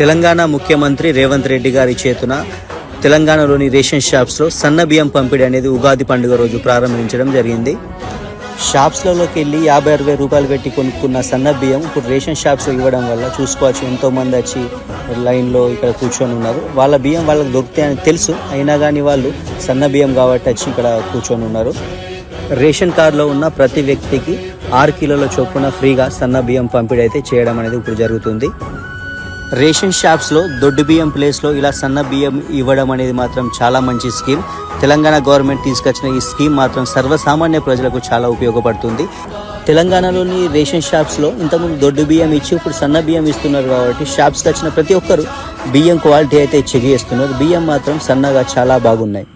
తెలంగాణ ముఖ్యమంత్రి రేవంత్ రెడ్డి గారి చేతున తెలంగాణలోని రేషన్ షాప్స్లో సన్న బియ్యం పంపిణీ అనేది ఉగాది పండుగ రోజు ప్రారంభించడం జరిగింది. షాప్స్లలోకి వెళ్ళి యాభై అరవై రూపాయలు పెట్టి కొనుక్కున్న సన్న బియ్యం ఇప్పుడు రేషన్ షాప్స్లో ఇవ్వడం వల్ల చూసుకోవచ్చు. ఎంతోమంది వచ్చి లైన్లో ఇక్కడ కూర్చొని ఉన్నారు. వాళ్ళ బియ్యం వాళ్ళకి దొరుకుతాయని తెలుసు. అయినా కానీ వాళ్ళు సన్న బియ్యం కాబట్టి వచ్చి ఇక్కడ కూర్చొని ఉన్నారు. రేషన్ కార్డులో ఉన్న ప్రతి వ్యక్తికి ఆరు కిలోల చొప్పున ఫ్రీగా సన్న బియ్యం పంపిణీ అయితే చేయడం అనేది ఇప్పుడు జరుగుతుంది. రేషన్ షాప్స్లో దొడ్డు బియ్యం ప్లేస్లో ఇలా సన్న బియ్యం ఇవ్వడం అనేది మాత్రం చాలా మంచి స్కీమ్. తెలంగాణ గవర్నమెంట్ తీసుకొచ్చిన ఈ స్కీమ్ మాత్రం సర్వసామాన్య ప్రజలకు చాలా ఉపయోగపడుతుంది. తెలంగాణలోని రేషన్ షాప్స్లో ఇంతకుముందు దొడ్డు బియ్యం ఇచ్చి ఇప్పుడు సన్న బియ్యం ఇస్తున్నారు కాబట్టి షాప్స్కి వచ్చిన ప్రతి ఒక్కరు బియ్యం క్వాలిటీ అయితే చెక్ చేస్తున్నారు. బియ్యం మాత్రం సన్నగా చాలా బాగున్నాయి.